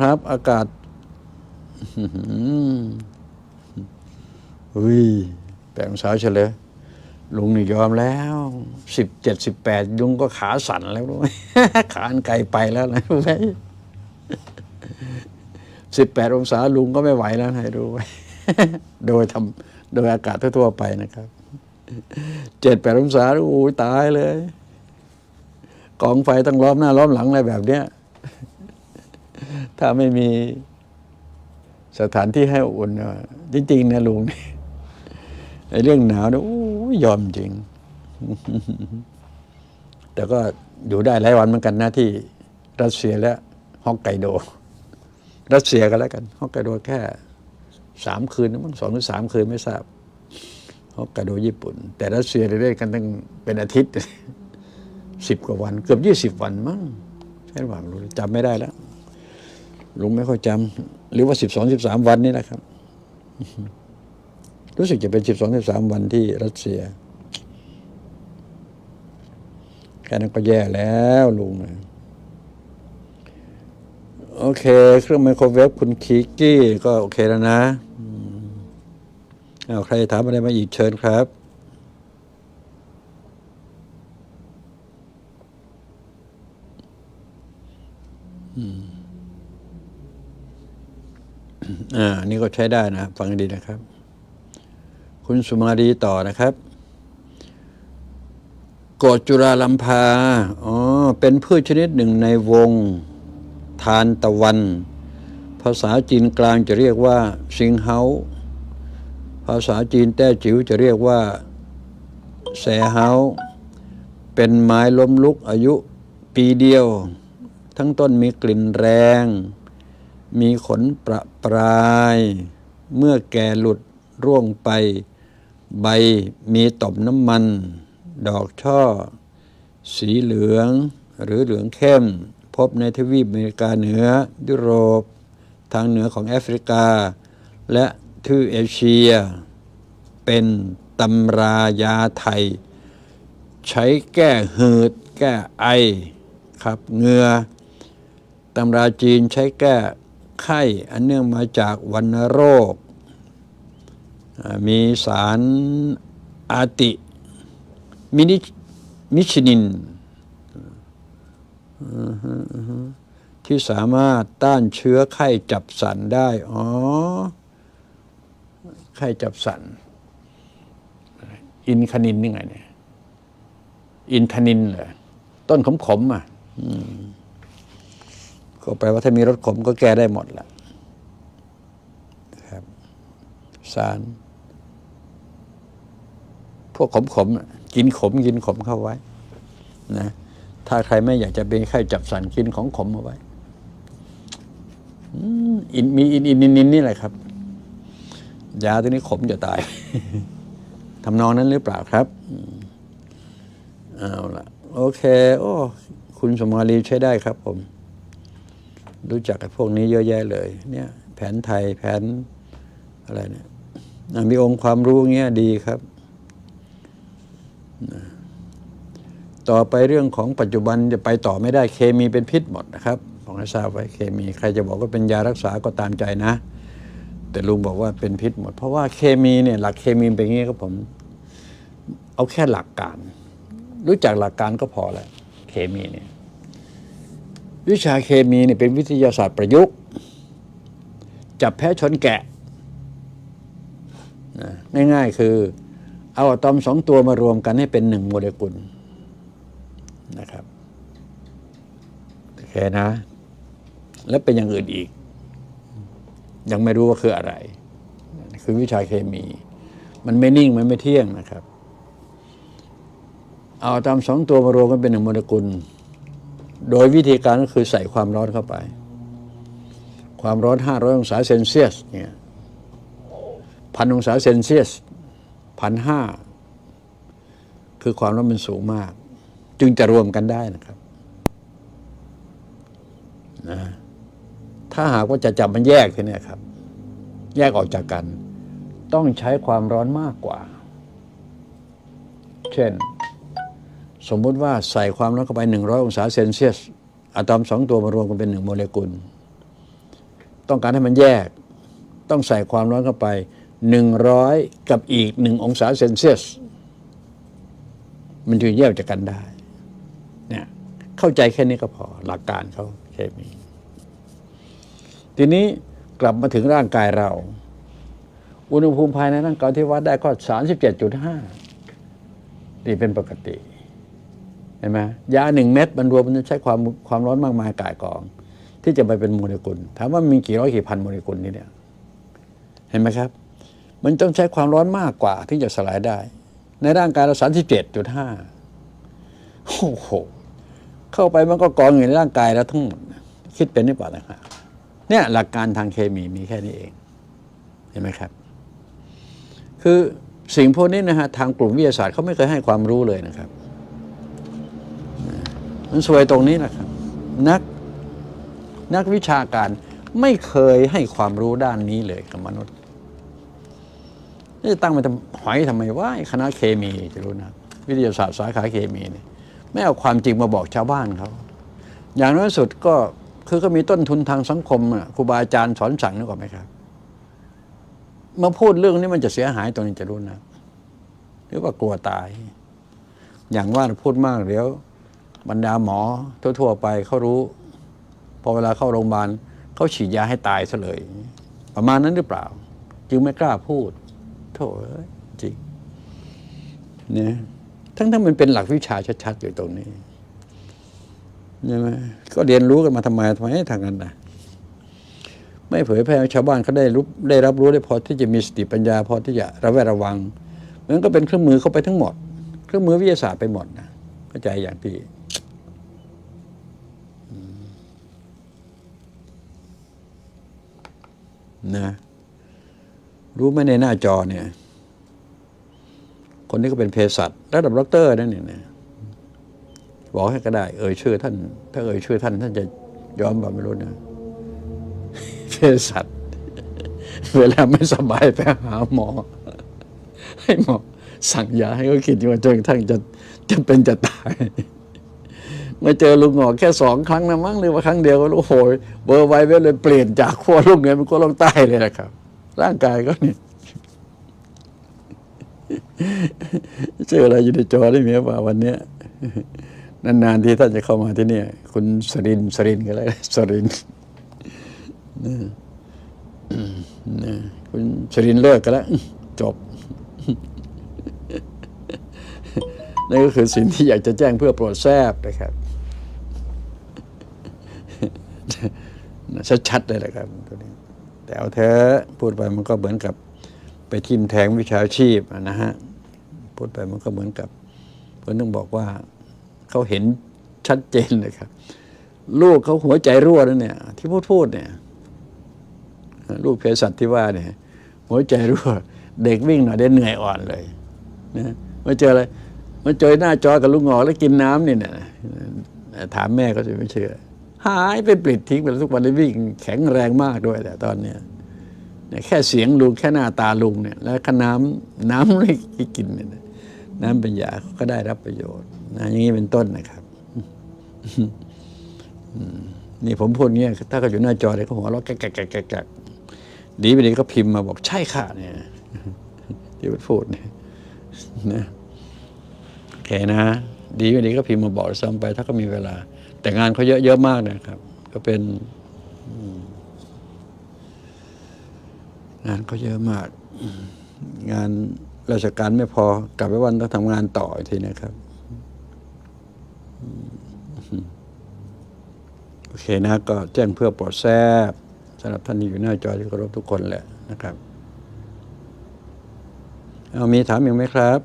ครับ อากาศอุ้ยแปดองศาวเฉลยลุงนี่ยอมแล้วสิบเจ็ดสิบแปดลุงก็ขาสั่นแล้วรู้ไหมขาอันไกลไปแล้วนะรู้ไหมสิบแปดองศาลุงก็ไม่ไหวแล้วให้รู้ไว้โดยทำโดยอากาศทั่วๆไปนะครับเจ็ดแปดองศาโอ้ยตายเลย กองไฟต้องล้อมหน้าล้อมหลังอะไรแบบเนี้ย ถ้าไม่มีสถานที่ให้อุ่นจริงๆนะลุงนี่ไอ้เรื่องหนาวเนี่ยยอมจริง แต่ก็อยู่ได้หลายวันเหมือนกันนะที่รัสเซียและฮอกไกโด รัสเซียก็แล้วกันฮอกไกโดแค่สามคืนมั้งสองหรือสามคืนไม่ทราบฮอกไกโดญี่ปุ่น แต่รัสเซียเล่นกันตั้งเป็นอาทิตย์สิบกว่าวัน เกือบยี่สิบวันมั้งใช่หรือเปล่าไม่รู้จำไม่ได้แล้ว ลุงไม่ค่อยจำหรือว่าสิบสองสิบสามวันนี่นะครับ รู้สึกจะเป็นสิบสองสิบสามวันที่รัสเซียแค่นั้นก็แย่แล้วลุงนะโอเค เครื่องไมโครเวฟคุณคิกกี้ก็โอเคแล้วนะอืมเอาใครถามอะไรมาอีกเชิญครับ อ่าอันนี่ก็ใช้ได้นะฟังดีนะครับ คุณสุมารีต่อนะครับกดจุราลัมพา อ๋อ เป็นพืชชนิดหนึ่งในวงทานตะวัน ภาษาจีนกลางจะเรียกว่าซิงเฮา ภาษาจีนแต้จิ๋วจะเรียกว่า แสเฮา เป็นไม้ล้มลุกอายุปีเดียว ทั้งต้นมีกลิ่นแรง มีขนประปราย เมื่อแก่หลุดร่วงไป ใบมีต่อมน้ำมัน ดอกช่อ สีเหลืองหรือเหลืองเข้ม พบในทวีปอเมริกาเหนือ ยุโรป ทางเหนือของแอฟริกา และทวีปเอเชีย เป็นตำรายาไทย ใช้แก้หืด แก้ไอ ขับเหงือตำราจีนใช้แก้ ไข้ อันเนื่องมาจากวัณโรค มีสารอาติมินิมิชนิน ที่สามารถต้านเชื้อไข้จับสันได้ อ๋อ ไข้จับสัน อินคานินนี่ไงเนี่ย อินทานินเหรอต้นขมๆอะ ก็แปลว่าถ้ามีรสขมก็แก้ได้หมดแหละครับสาร พวกขมๆน่ะกินขมกินขมเข้าไว้ นะ ถ้าใครไม่อยากจะเป็นไข้จับสันกินของขมเอาไว้อินมีอินอินนินนี่แหละครับยาตัวนี้ขมจะตายทำนองนั้นหรือเปล่าครับอืมเอาละโอเค โอ้ คุณสมาลีใช้ได้ครับผม รู้จักกับพวกนี้เยอะแยะเลย เนี่ย แผนไทยแผนอะไรเนี่ยมีองค์ความรู้เงี้ยดีครับ ต่อไปเรื่องของปัจจุบันจะไปต่อไม่ได้เคมีเป็นพิษหมดนะครับผมให้ทราบไว้เคมีใครจะบอกว่าเป็นยารักษาก็ตามใจนะ แต่ลุงบอกว่าเป็นพิษหมด เพราะว่าเคมีเนี่ยหลักเคมีเป็นงี้ครับผม เอาแค่หลักการ รู้จักหลักการก็พอแล้วเคมีเนี่ย วิชาเคมีเนี่ยเป็นวิทยาศาสตร์ประยุกต์ จับแพะชนแกะนะง่ายๆคือเอาอะตอมสองตัวมารวมกันให้เป็นหนึ่งโมเลกุลนะครับโอเคนะ แล้วเป็นอย่างอื่นอีก ยังไม่รู้ว่าคืออะไร คือวิชาเคมี มันไม่นิ่งมันไม่เที่ยงนะครับ เอาอะตอมสองตัวมารวมกันเป็นหนึ่งโมเลกุล โดยวิธีการก็คือใส่ความร้อนเข้าไป ความร้อน 500 องศาเซนเซียสเนี่ยพันองศาเซนเซียสพันห้าคือความร้อนมันสูงมาก จึงจะรวมกันได้นะครับนะถ้าหากว่าจะจับมันแยกทีเนี้ยครับ แยกออกจากกัน ต้องใช้ความร้อนมากกว่า เช่น สมมุติว่าใส่ความร้อนเข้าไป 100 องศาเซนเซียสอะตอมสองตัวมารวมกันเป็นหนึ่งโมเลกุล ต้องการให้มันแยก ต้องใส่ความร้อนเข้าไปหนึ่งร้อยกับอีกหนึ่งองศาเซนเซียส มันจะแยกจากกันได้เนี่ยเข้าใจแค่นี้ก็พอหลักการเขาเคมีทีนี้กลับมาถึงร่างกายเรา อุณหภูมิภายในร่างกายที่วัดได้ก็สามสิบเจ็ดจุดห้านี่เป็นปกติ เห็นไหมยาหนึ่งเม็ดมันรวมมันจะใช้ความความร้อนมากมายกายกอง ที่จะไปเป็นโมเลกุล ถามว่ามีกี่ร้อยกี่พันโมเลกุลนี่เนี่ยเห็นไหมครับ มันต้องใช้ความร้อนมากกว่าที่จะสลายได้ ในร่างกายเราสามสิบเจ็ดจุดห้าโอ้โหเข้าไปมันก็กองอยู่ในร่างกายแล้วทั้งหมดคิดเป็นหรือเปล่านะครับเนี่ยหลักการทางเคมีมีแค่นี้เองเห็นไหมครับ คือสิ่งพวกนี้นะฮะทางกลุ่มวิทยาศาสตร์เขาไม่เคยให้ความรู้เลยนะครับ มันสวยตรงนี้นะครับนักนักวิชาการไม่เคยให้ความรู้ด้านนี้เลยกับมนุษย์นี่จะตั้งมาทำหอยทำไมว่าคณะเคมีจะรู้นะ วิทยาศาสตร์สาขาเคมีเนี่ยไม่เอาความจริงมาบอกชาวบ้านเขาอย่างน้อยสุดก็คือก็มีต้นทุนทางสังคมอะครูบาอาจารย์สอนสั่งนึกออกไหมครับมาพูดเรื่องนี้มันจะเสียหายตรงนี้จะรู้นะ หรือว่ากลัวตาย อย่างว่าพูดมากเดี๋ยว บรรดาหมอทั่ว ๆ ไปเขารู้ พอเวลาเข้าโรงพยาบาลเขาฉีดยาให้ตายซะเลย ประมาณนั้นหรือเปล่า จึงไม่กล้าพูด โถ่จริงเนี่ยทั้งทั้งมันเป็นหลักวิชาชัดๆอยู่ตรงนี้ใช่ไหมก็เรียนรู้กันมาทำไมทำไมให้ทางนั้นนะไม่เผยแพร่ชาวบ้านเขาได้รู้ได้รับรู้ได้พอที่จะมีสติปัญญาพอที่จะระแวดระวังมันก็เป็นเครื่องมือเข้าไปทั้งหมด เครื่องมือวิทยาศาสตร์ไปหมดนะเข้าใจอย่างที่ นะรู้ไหมในหน้าจอเนี่ย คนนี้ก็เป็นเภสัชระดับด็อกเตอร์นั่นเนี่ยนะบอกให้ก็ได้ เอ่ยชื่อท่าน ถ้าเอ่ยชื่อท่าน ท่านจะยอมแบบไม่รู้นะเภสัชเวลาไม่สบายไปหาหมอ ให้หมอสั่งยาให้เขากินจนกระทั่งจะจะเป็นจะตาย มาเจอลุงหงอกแค่สองครั้งนะมั้งหรือว่าครั้งเดียวก็โอ้โหเบอร์ไวเวเลยเปลี่ยนจากขั้วลูกเหนือเป็นขั้วลูกใต้เลยนะครับ ร่างกายก็นี่เจออะไรอยู่ในจอได้ไหมว่าวันเนี้ยนานๆที่ท่านจะเข้ามาที่นี่คุณสรินสรินก็เลยสรินทร์นคุณสรินเลิกกันแล้ว จบนั่นก็คือสิ่งที่อยากจะแจ้งเพื่อโปรดแทรบนะครับ ชัดๆเลยแหละครับตัวนี้แต่เอาเธอะพูดไปมันก็เหมือนกับไปทิมแทงวิชาชีพนะฮะพูดไปมันก็เหมือนกับเพื่อนต้องบอกว่าเขาเห็นชัดเจนเลยครับ ลูกเขาหัวใจรั่วนั่นเนี่ย ที่พูดพูดเนี่ยลูกเภสัชที่ว่าเนี่ย หัวใจรั่ว เด็กวิ่งหน่อยได้เหนื่อยอ่อนเลยนะมาเจออะไรมาเจอหน้าจอกับลูกงอแล้วกินน้ำนี่เนี่ยถามแม่ก็จะไม่เชื่อ หายไปปลิดทิ้งไปแล้วทุกวันนี้วิ่งแข็งแรงมากด้วยแต่ตอนเนี้ยแค่เสียงลุงแค่หน้าตาลุงเนี่ย แล้วก็น้ำน้ำไม่กินเนี่ยน้ำเป็นยาก็ได้รับประโยชน์นะอย่างนี้เป็นต้นนะครับนี่ผมพูดเงี้ยถ้าเขาอยู่หน้าจอเลยเขาหัวเราะแกะแกะแกะแกะแกดีไปดีก็พิมพ์มาบอกใช่ค่ะเนี่ยที่พูดเนี่ยนะโอเคนะ ดีไปดีก็พิมพ์มาบอกซ้ำไป ถ้าเขามีเวลา แต่งานเขาเยอะเยอะมากนะครับ ก็เป็นงานเขาเยอะมาก งานราชการไม่พอกลับไปวันต้องทำงานต่ออีกทีนะครับโอเคนะ ก็แจ้งเพื่อโปรดแซบสำหรับท่านที่อยู่หน้าจอที่เคารพทุกคนแหละนะครับ เอามีถามอีกไหมครับ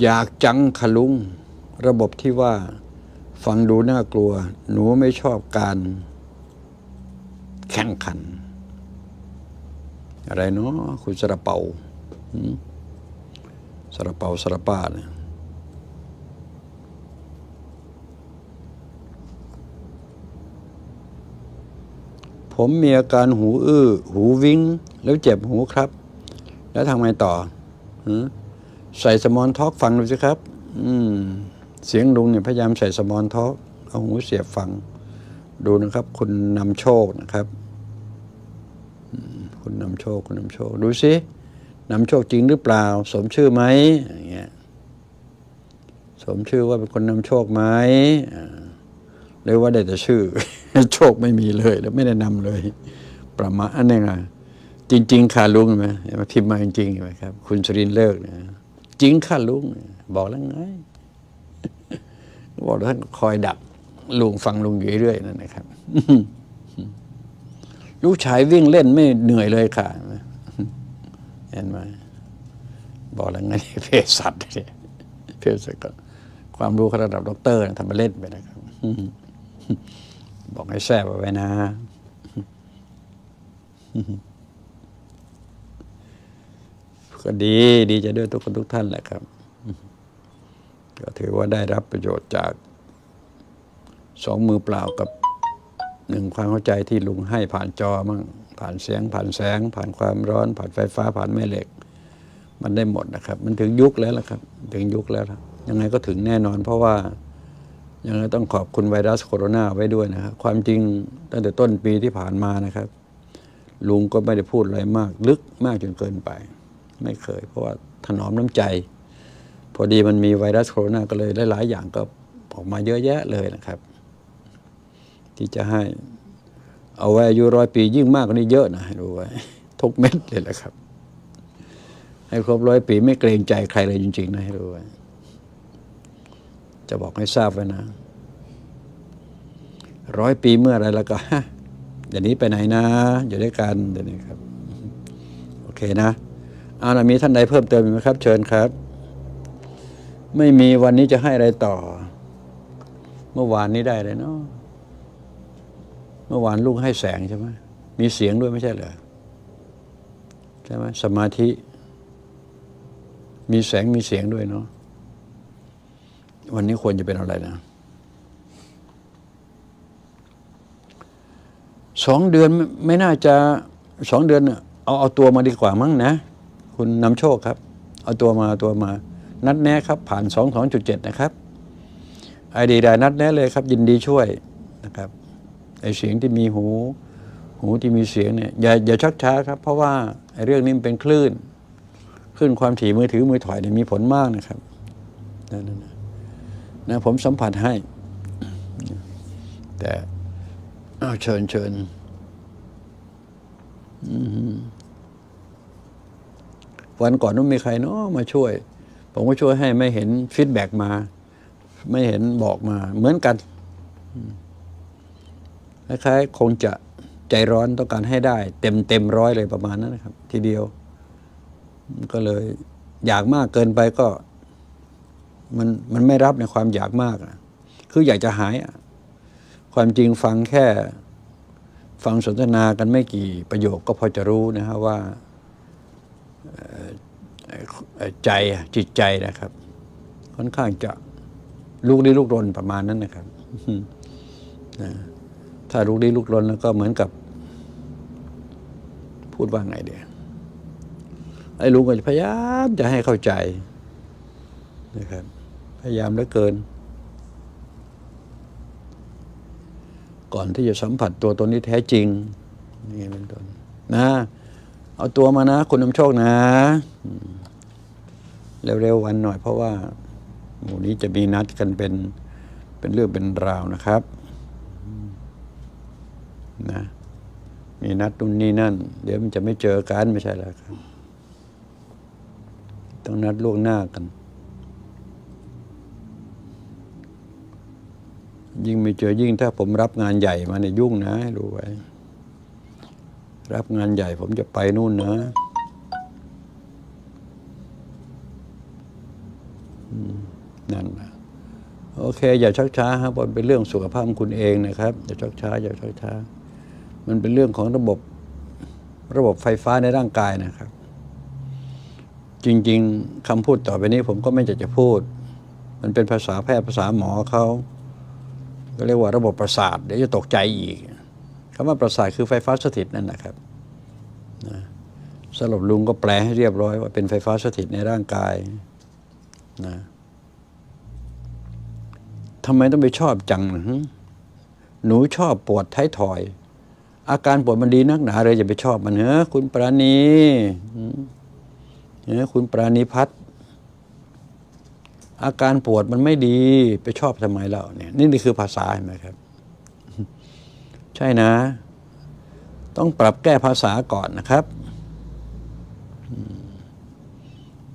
อยากจังขลุง ระบบที่ว่า ฟังดูน่ากลัว หนูไม่ชอบการ แข่งขัน อะไรเนาะคุณสระเปาสระเปาสระป้าเนี่ย ผมมีอาการหูอื้อ หูวิงแล้วเจ็บหูครับ แล้วทำไงต่อหอใส่สมอนท็อกฟังดูสิครับ อืม เสียงลุงเนี่ยพยายามใส่สมอนท็อกเอาหูเสียบฟัง ดูนะครับ คุณนำโชคนะครับคุณนำโชค คุณนำโชค ดูสินำโชคจริงหรือเปล่า สมชื่อไหมอย่างเงี้ยสมชื่อว่าเป็นคนนำโชคไหมหรือว่าได้แต่ชื่อ โชคไม่มีเลยแล้วไม่ได้นำเลย ประมาณอันนี้ไงจริง ๆ ค่ะลุงนไหมพิมพ์มาจริงๆนไหมครับ คุณสรินเลิกนี่ยจริงค่ะลุงบอกแล้วไงบอกวท่านคอยดักลุงฟังลุงอยู่เรื่อยนั่นนะครับลูกชายวิ่งเล่นไม่เหนื่อยเลยค่ะเห็นไหมบอกแล้วไงเพศสัตว์เนี่ยเพศสัตว์ก็ความรู้ระดับด็อกเตอร์ทำมาเล่นไปนะครับ บอกให้แซ่บเอาไว้นะ ก็ดีดีใจด้วยทุกคนทุกท่านแหละครับ ก็ถือว่าได้รับประโยชน์จากสองมือเปล่ากับหนึ่งความเข้าใจที่ลุงให้ผ่านจอมั่งผ่านเสียง ผ่านแสง ผ่านความร้อน ผ่านไฟฟ้า ผ่านแม่เหล็ก มันได้หมดนะครับ มันถึงยุคแล้วละครับ ถึงยุคแล้วยังไงก็ถึงแน่นอนเพราะว่า ยังไงต้องขอบคุณไวรัสโคโรนาไว้ด้วยนะครับ ความจริงตั้งแต่ต้นปีที่ผ่านมานะครับ ลุงก็ไม่ได้พูดอะไรมาก ลึกมากจนเกินไป ไม่เคย เพราะว่าถนอมน้ำใจ พอดีมันมีไวรัสโคโรนาก็เลยหลาย ๆ อย่างก็ออกมาเยอะแยะเลยนะครับ ที่จะให้เอาไว้อายุร้อยปียิ่งมากกว่านี้เยอะนะให้รู้ไว้ทุกเม็ดเลยแหละครับ ให้ครบร้อยปีไม่เกรงใจใครเลยจริงๆนะให้รู้ไว้ จะบอกให้ทราบไว้นะ ร้อยปีเมื่อไรแล้วก็อย่างนี้ไปไหนนะ อยู่ด้วยกันเดี๋ยวนี้ครับ โอเคนะ เอาละมีท่านใดเพิ่มเติมไหมครับ เชิญครับ ไม่มีวันนี้จะให้อะไรต่อ เมื่อวานนี้ได้เลยเนาะเมื่อวานลูกให้แสงใช่ไหมมีเสียงด้วยไม่ใช่เหรอใช่ไหมสมาธิ มีแสงมีเสียงด้วยเนาะ วันนี้ควรจะเป็นอะไรนะสองเดือนไม่น่าจะสองเดือนเอาเอาตัวมาดีกว่ามั้งนะ คุณนำโชคครับ เอาตัวมาเอาตัวมา นัดแนะครับ ผ่านสองสองจุดเจ็ดนะครับ ไอดีได้นัดแนะเลยครับ ยินดีช่วยนะครับไอเสียงที่มีหู หูที่มีเสียงเนี่ยอย่าอย่าชักช้าครับ เพราะว่าไอเรื่องนี้มันเป็นคลื่นคลื่นความถี่มือถือมือถอยเนี่ยมีผลมากนะครับนั่นนะ นะผมสัมผัสให้ แต่อ้าเชิญเชิญวันก่อนนู้นมีใครเนาะมาช่วย ผมก็ช่วยให้ไม่เห็นฟีดแบ็กมา ไม่เห็นบอกมา เหมือนกันคล้ายๆคงจะใจร้อนต้องการให้ได้ เต็มเต็มร้อยเลยประมาณนั้นนะครับ ทีเดียว ก็เลยอยากมากเกินไปก็ มันมันไม่รับในความอยากมากอะคืออยากจะหายอะความจริงฟังแค่ ฟังสนทนากันไม่กี่ประโยคก็พอจะรู้นะฮะว่าใจจิตใจนะครับ ค่อนข้างจะลูกลี้ลุกรนประมาณนั้นนะครับถ้าลูกลี้ลุกรนแล้วก็เหมือนกับ พูดว่าไงเดียไอ้ลุงก็จะพยายามจะให้เข้าใจนะครับ ยายามเหลือเกิน ก่อนที่จะสัมผัสตัวตนที่แท้จริง นี่เป็นต้นนะ เอาตัวมานะ คุณนำโชคนะ เร็วๆวันหน่อยเพราะว่าหมู่นี้จะมีนัดกันเป็น เป็นเรื่องเป็นราวนะครับ นะ มีนัดนู่นนี่นั่น เดี๋ยวมันจะไม่เจอกันไม่ใช่แล้วครับ ต้องนัดล่วงหน้ากัน ยิ่งไม่เจอยิ่งถ้าผมรับงานใหญ่มาเนี่ยยุ่งนะรู้ไว้ รับงานใหญ่ผมจะไปนู่นนะนั่นนะโอเค อย่าชักช้าครับมันเป็นเรื่องสุขภาพคุณเองนะครับ อย่าชักช้า อย่าชักช้า มันเป็นเรื่องของระบบระบบไฟฟ้าในร่างกายนะครับ จริง ๆคำพูดต่อไปนี้ผมก็ไม่อยากจะพูด มันเป็นภาษาแพทย์ภาษาหมอเขา ก็เรียกว่าระบบประสาท เดี๋ยวจะตกใจอีกคำว่าประสาทคือไฟฟ้าสถิตนั่นนะครับนะสรุปลุงก็แปลให้เรียบร้อยว่าเป็นไฟฟ้าสถิตในร่างกายนะทำไมต้องไปชอบจังหนูชอบปวดท้ายถอย อาการปวดมันดีนักหนาเลยอย่าไปชอบมันเฮ้คุณปราณีหึเฮ้คุณปราณีพัฒน์ อาการปวดมันไม่ดีไปชอบทำไมเราเนี่ย นี่นี่คือภาษาเห็นไหมครับ ใช่นะ ต้องปรับแก้ภาษาก่อนนะครับ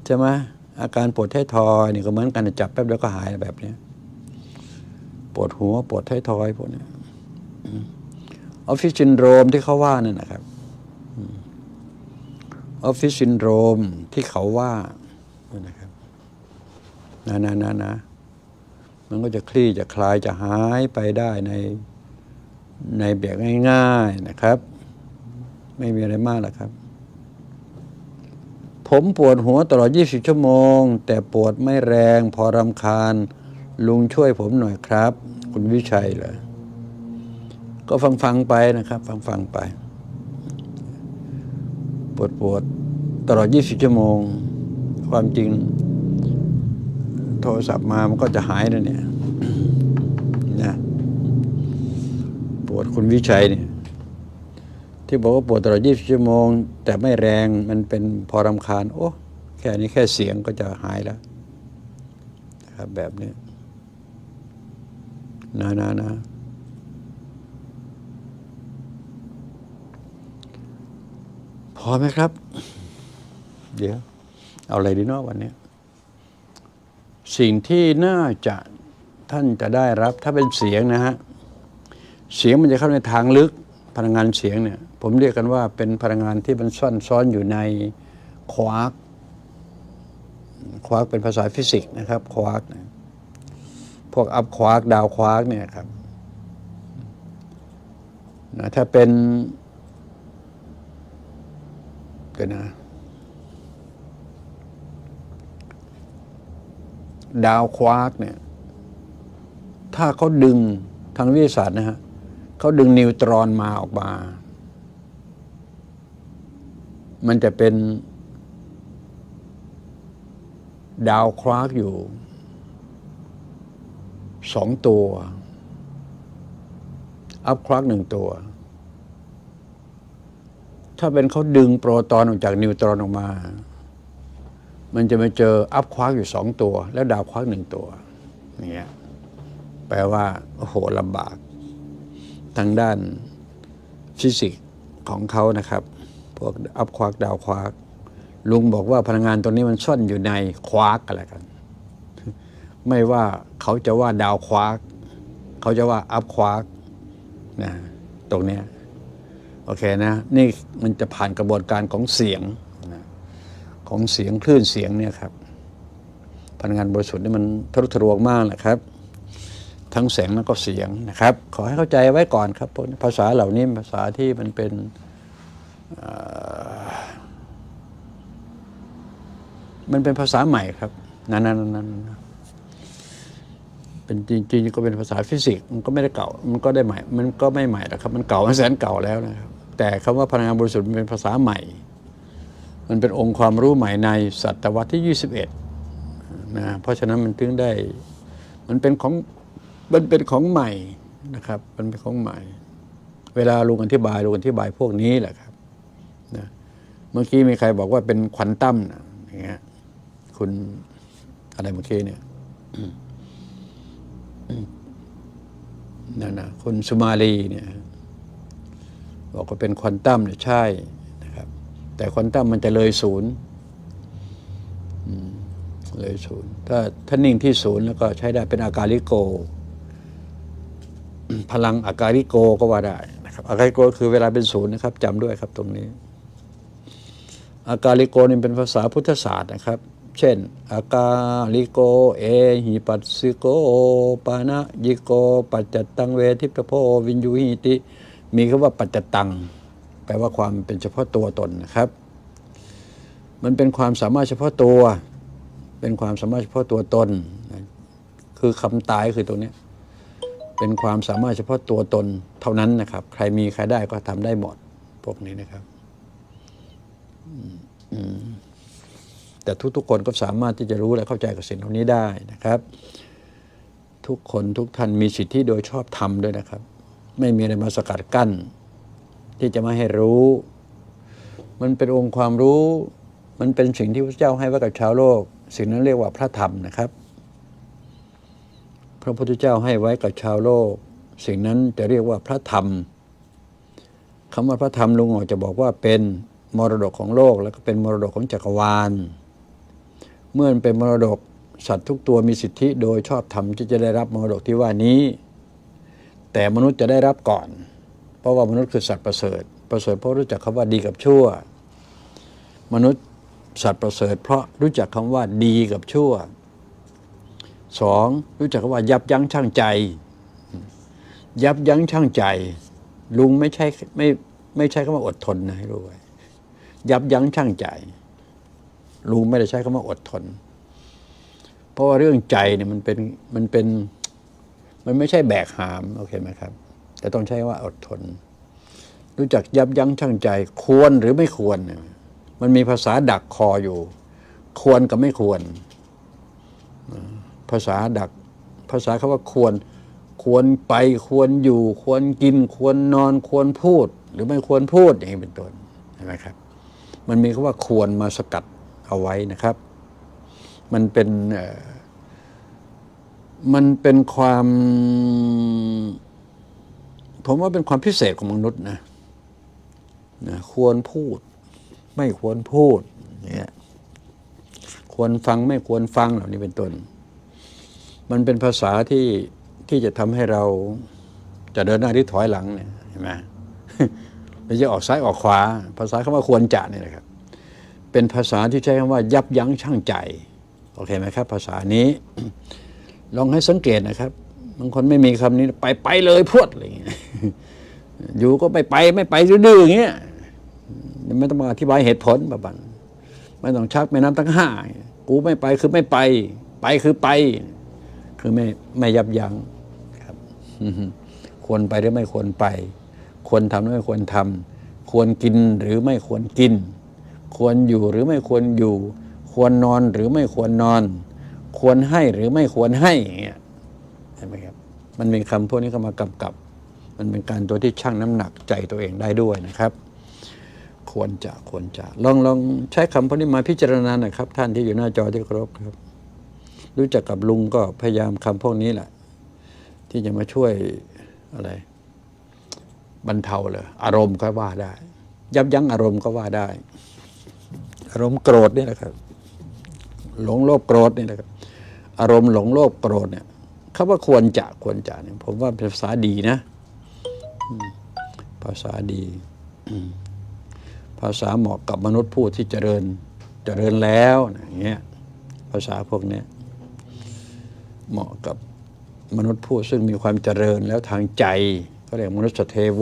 ใช่ไหมอาการปวดท้ายทอยนี่ก็เหมือนกันจับแป๊บแล้วก็หายแบบนี้ปวดหัวปวดท้ายทอยพวกนี้ออฟฟิศซินโดรมที่เขาว่านั่นนะครับออฟฟิศซินโดรมที่เขาว่านะครับ นะนะนะนะมันก็จะคลี่จะคลายจะหายไปได้ในในแบบง่าย ๆนะครับ ไม่มีอะไรมากหรอกครับ ผมปวดหัวตลอด 20 ชั่วโมง แต่ปวดไม่แรงพอรำคาญ ลุงช่วยผมหน่อยครับ คุณวิชัยเหรอก็ฟังฟังๆไปนะครับ ฟังฟังๆไป ปวดปวดตลอด 20 ชั่วโมง ความจริง โทรศัพท์มามันก็จะหายนะเนี่ยนะปวดคุณวิชัยเนี่ยที่บอกว่าปวดตลอด 20 ชั่วโมง แต่ไม่แรงมันเป็นพอรำคาญ โอ้แค่นี้แค่เสียงก็จะหายแล้วนะครับแบบนี้นะนะนะพอไหมครับ เดี๋ยว เอาอะไรดีเนาะวันนี้ สิ่งที่น่าจะท่านจะได้รับถ้าเป็นเสียงนะฮะเสียงมันจะเข้าในทางลึกพลังงานเสียงเนี่ย ผมเรียกกันว่าเป็นพลังงานที่มันซ่อนซ้อนอยู่ในควาร์กควาร์กเป็นภาษาฟิสิกส์นะครับควาร์กนะพวกอัพควาร์กดาวควาร์กเนี่ยครับนะถ้าเป็นกันนะ ดาวควาร์กเนี่ย ถ้าเขาดึงทางวิทยาศาสตร์นะฮะเขาดึงนิวตรอนมาออกมา มันจะเป็น ดาวควาร์กอยู่สองตัว อัพควาร์กหนึ่งตัว ถ้าเป็นเขาดึงโปรตอนออกจากนิวตรอนออกมา มันจะมาเจออัพควาร์กอยู่สองตัว แล้วดาวควาร์กหนึ่งตัวอย่างเงี้ยแปลว่าโอ้โหลำบากทางด้านฟิสิกส์ของเขานะครับ พวกอัพควาร์กดาวควาร์กลุงบอกว่าพลังงานตัวนี้มันซ่อนอยู่ในควาร์กอะไรกัน ไม่ว่าเขาจะว่าดาวควาร์กเขาจะว่าอัพควาร์กนะตรงเนี้ยโอเคนะ นี่มันจะผ่านกระบวนการของเสียง ของเสียงคลื่นเสียงเนี่ยครับพลังงานบริสุทธิ์นี่มันทะลุทะลวงมากนะครับ ทั้งแสงแล้วก็เสียงนะครับ ขอให้เข้าใจไว้ก่อนครับพวกนี้ภาษาเหล่านี้ภาษาที่มันเป็นมันเป็นภาษาใหม่ครับนั่นนั่นนั่นเป็นจริงๆก็เป็นภาษาฟิสิกส์มันก็ไม่ได้เก่า มันก็ได้ใหม่ มันก็ไม่ใหม่หรอกครับ มันเก่ามันแสนเก่าแล้วนะครับ แต่คำว่าพลังงานบริสุทธิ์มันเป็นภาษาใหม่ มันเป็นองค์ความรู้ใหม่ในศตวรรษที่ 21นะเพราะฉะนั้นมันถึงได้มันเป็นของมันเป็นของใหม่นะครับ มันเป็นของใหม่ เวลาลุงอธิบายลุงอธิบายพวกนี้แหละครับนะเมื่อกี้มีใครบอกว่าเป็นควอนตั้มนะอย่างเงี้ยคุณอะไรเมื่อกี้เนี่ยนั่นนะคุณสุมาลีเนี่ยบอกว่าเป็นควอนตัมเนี่ยใช่ แต่ควอนตัมมันจะเลยศูนย์เลยศูนย์ถ้าถ้านิ่งที่ศูนย์แล้วก็ใช้ได้เป็นอาการลิโก พลังอาการิโกก็ว่าได้นะครับอาการิโกคือเวลาเป็นศูนย์นะครับจำด้วยครับตรงนี้ อาการิโกนี่เป็นภาษาพุทธศาสตร์นะครับ เช่น อากาลิโก เอหิปัสสิโกปานะยิโก ปัจจตังเวทิปโพวินยูหิติ มีคำว่าปัจจตัง ลว่าความเป็นเฉพาะตัวตนนะครับ มันเป็นความสามารถเฉพาะตัว เป็นความสามารถเฉพาะตัวตน คือคำตายคือตรงนี้ เป็นความสามารถเฉพาะตัวตนเท่านั้นนะครับ ใครมีใครได้ก็ทำได้หมดพวกนี้นะครับแต่ทุกๆคนก็สามารถที่จะรู้และเข้าใจกับสิ่งเหล่านี้ได้นะครับ ทุกคนทุกท่านมีสิทธิโดยชอบธรรมด้วยนะครับ ไม่มีอะไรมาสกัดกั้น ที่จะม่ให้รู้ มันเป็นองค์ความรู้ มันเป็นสิ่งที่พระเจ้าให้ไว้กับชาวโลก สิ่งนั้นเรียกว่าพระธรรมนะครับ พระพุทธเจ้าให้ไว้กับชาวโลก สิ่งนั้นจะเรียกว่าพระธรรมคำว่าพระธรรมลุงออจะบอกว่าเป็นมรดกของโลกแล้วก็เป็นมรดกของจักรวาล เมื่อเป็นมรดกสัตว์ทุกตัวมีสิทธิโดยชอบธรรมที่จะได้รับมรดกที่ว่านี้ แต่มนุษย์จะได้รับก่อน เพราะว่ามนุษย์คือสัตว์ประเสริฐ ประเสริฐเพราะรู้จักคำว่าดีกับชั่ว มนุษย์สัตว์ประเสริฐ เพราะรู้จักคำว่าดีกับชั่วสองรู้จักคำว่ายับยั้งชั่งใจ ยับยั้งชั่งใจ ลุงไม่ใช่ไม่ไม่ใช่คำว่าอดทนนะให้รู้ไว้ยับยั้งชั่งใจ ลุงไม่ได้ใช้คำว่าอดทน เพราะว่าเรื่องใจเนี่ยมันเป็นมันเป็น มันไม่ใช่แบกหาม โอเคไหมครับ แต่ต้องใช้ว่าอดทน รู้จักยับยั้งชั่งใจ ควรหรือไม่ควรเนี่ยมันมีภาษาดักคออยู่ ควรกับไม่ควร ภาษาดัก ภาษาคำว่าควร ควรไปควรอยู่ ควรกิน ควรนอนควรพูด หรือไม่ควรพูดอย่างนี้เป็นต้นเห็นไหมครับ มันมีคำว่าควรมาสกัดเอาไว้นะครับ มันเป็นมันเป็นความ ผมว่าเป็นความพิเศษของมนุษย์นะนะควรพูด ไม่ควรพูดเนี่ยควรฟังไม่ควรฟังเหล่านี้เป็นต้น มันเป็นภาษาที่ที่จะทำให้เราจะเดินหน้าที่ถอยหลังเนี่ยเห็นไหมไม่ใช่ออกซ้ายออกขวา ภาษาคำว่าควรจะเนี่ยนะครับ เป็นภาษาที่ใช้คำว่า ยับยั้งชั่งใจ โอเคไหมครับ ภาษานี้ ลองให้สังเกตนะครับ บางคนไม่มีคำนี้ไปไปเลยพวดอะไรอย่างเงี้ยอยู่ก็ไม่ไปไม่ไปดื้ออย่างเงี้ยไม่ต้องมาอธิบายเหตุผลแบบนั้นไม่ต้องชักแม่น้ำตั้งห้ากูไม่ไปคือไม่ไป ไปคือไป คือไม่ไม่ยับยั้งครับควรไปหรือไม่ควรไป ควรทำหรือไม่ควรทำควรกินหรือไม่ควรกิน ควรอยู่หรือไม่ควรอยู่ ควรนอนหรือไม่ควรนอน ควรให้หรือไม่ควรให้อย่างเงี้ย เห็นไหมครับ มันเป็นคำพวกนี้เข้ามากำกับ มันเป็นการตัวที่ชั่งน้ำหนักใจตัวเองได้ด้วยนะครับ ควรจะควรจะลองลองใช้คำพวกนี้มาพิจารณาหน่อยครับ ท่านที่อยู่หน้าจอที่เคารพครับ รู้จักกับลุงก็พยายามคำพวกนี้แหละ ที่จะมาช่วยอะไรบรรเทาเลย อารมณ์ก็ว่าได้ ยับยั้งอารมณ์ก็ว่าได้ อารมณ์โกรธนี่แหละครับ หลงโลภโกรธนี่แหละครับ อารมณ์หลงโลภโกรธเนี่ย คำว่าควรจะควรจะเนี่ยผมว่าเป็นภาษาดีนะ ภาษาดี ภาษาเหมาะกับมนุษย์ผู้ที่เจริญเจริญแล้วอย่างเงี้ยภาษาพวกเนี้ยเหมาะกับมนุษย์ผู้ซึ่งมีความเจริญแล้วทางใจเขาเรียกมนุษย์เทโว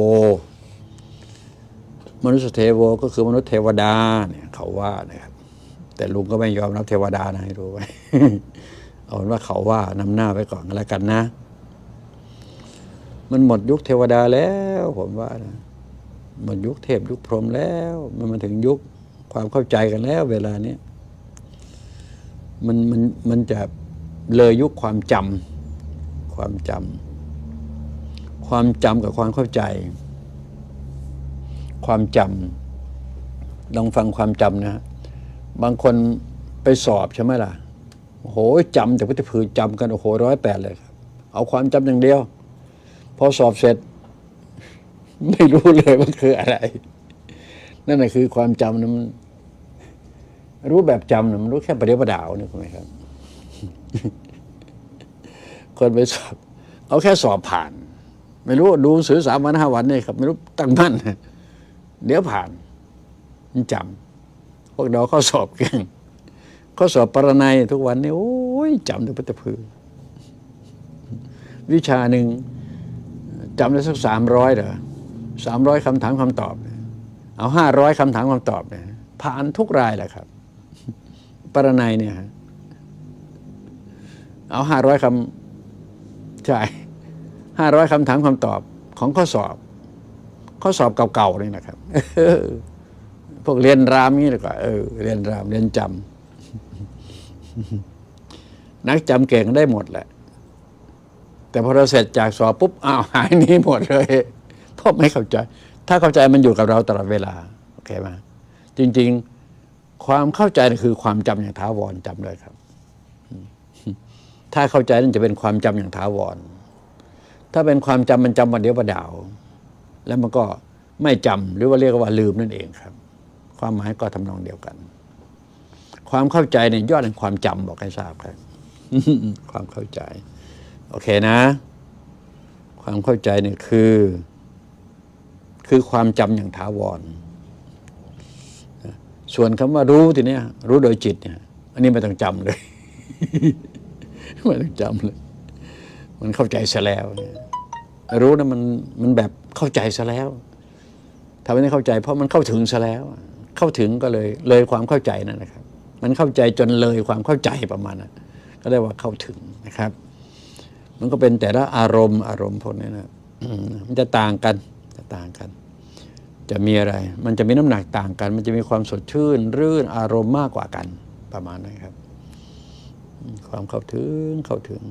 มนุษย์เทโวก็คือมนุษย์เทวดาเนี่ยเขาว่านะครับแต่ลุงก็ไม่ยอมรับเทวดานะให้รู้ไว้ เอาเป็นว่าเขาว่านำหน้าไปก่อนก็แล้วกันนะ มันหมดยุคเทวดาแล้วผมว่านะหมดยุคเทพยุคพรหมแล้ว มันมาถึงยุคความเข้าใจกันแล้ว เวลานี้มันมันมันจะเลยยุคความจำความจำความจำกับความเข้าใจ ความจำลองฟังความจำนะฮะบางคนไปสอบใช่ไหมล่ะ โอ้โหจำแต่พุทธพือจำกันโอ้โหร้อยแปดเลยครับ เอาความจำอย่างเดียว พอสอบเสร็จ ไม่รู้เลยว่าคืออะไร นั่นแหะคือความจำนะมันรู้แบบจำนะมันรู้แค่ประเดี๋ยวประดาวนี่คุณไหมครับ คนไปสอบ เอาแค่สอบผ่าน ไม่รู้ดูหนังสือสามวันห้าวันนี่ครับ ไม่รู้ตั้งมั่นเดี๋ยวผ่านมันจำพวกเราข้อสอบเก่ง ข้อสอบปรนัยทุกวันนี้โอ้ยจำได้พัตพือ วิชาหนึ่งจำได้สักสามร้อยเหรอสามร้อยคำถามคำตอบเนี่ยเอาห้าร้อยคำถามคำตอบเนี่ยผ่านทุกรายแหละครับ ปรนัยเนี่ยฮะเอาห้าร้อยคำใช่ห้าร้อยคำถามคำตอบของข้อสอบ ข้อสอบเก่าๆนี่นะครับพวกเรียนรามนี่ดีกว่าเออเรียนรามเรียนจำ นักจำเก่งได้หมดแหละ แต่พอเราเสร็จจากสอบปุ๊บอ้าวหายนี้หมดเลยเพราะไม่เข้าใจ ถ้าเข้าใจมันอยู่กับเราตลอดเวลาโอเคไหมจริง ๆ ความเข้าใจคือความจำอย่างถาวรจำเลยครับ ถ้าเข้าใจนั่นจะเป็นความจำอย่างถาวร ถ้าเป็นความจำมันจำวันเดียวประดาว แล้วมันก็ไม่จำหรือว่าเรียกว่าลืมนั่นเองครับ ความหมายก็ทำนองเดียวกัน ความเข้าใจเนี่ยยอดแห่งความจำบอกให้ทราบครับ ความเข้าใจ โอเคนะ ความเข้าใจเนี่ยคือ คือความจำอย่างถาวร ส่วนคำว่ารู้ทีเนี้ยรู้โดยจิตเนี่ย อันนี้ไม่ต้องจำเลย ไม่ต้องจำเลย มันเข้าใจซะแล้ว รู้นะมันมันแบบเข้าใจซะแล้วทำให้เข้าใจ เพราะมันเข้าถึงซะแล้ว เข้าถึงก็เลยเลยความเข้าใจนั่นนะครับ มันเข้าใจจนเลยความเข้าใจประมาณนั้นก็ได้ว่าเข้าถึงนะครับ มันก็เป็นแต่ละอารมณ์อารมณ์พวกนี้นะมันจะต่างกันจะต่างกัน จะมีอะไร มันจะมีน้ำหนักต่างกัน มันจะมีความสดชื่น รื่นอารมณ์มากกว่ากันประมาณนั้นครับ ความเข้าถึงเข้าถึง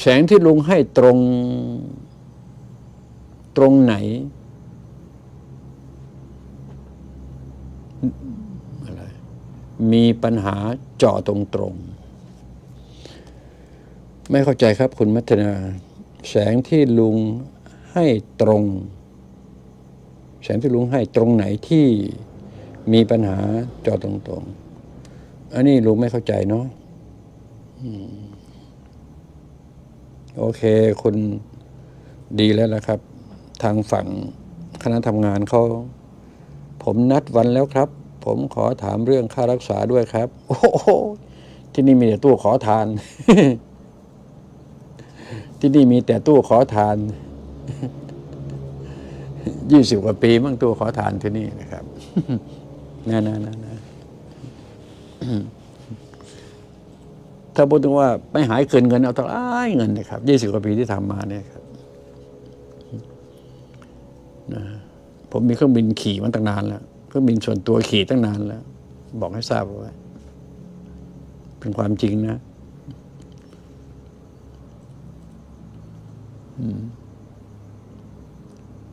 แสงที่ลุงให้ตรงตรงไหนอะไร มีปัญหาเจาะตรงๆ ไม่เข้าใจครับคุณมัทนา แสงที่ลุงให้ตรง แสงที่ลุงให้ตรงไหนที่มีปัญหาเจาะตรงๆ อันนี้ลุงไม่เข้าใจเนาะโอเค คุณดีแล้วละครับ ทางฝั่งคณะทำงานเขาผมนัดวันแล้วครับ ผมขอถามเรื่องค่ารักษาด้วยครับ โอ้โหที่นี่มีแต่ตู้ขอทาน ที่นี่มีแต่ตู้ขอทานยี่สิบกว่าปีมั่งตู้ขอทานที่นี่นะครับนะนะนะนะถ้าพูดถึงว่าไม่หายเกินเงินเอาเท่าไรเงินนะครับยี่สิบกว่าปีที่ทำมาเนี่ยครับนะผมมีเครื่องบินขี่มันตั้งนานแล้ว รื่องบินส่วนตัวขี่ตั้งนานแล้ว บอกให้ทราบเอาไว้เป็นความจริงนะ อืม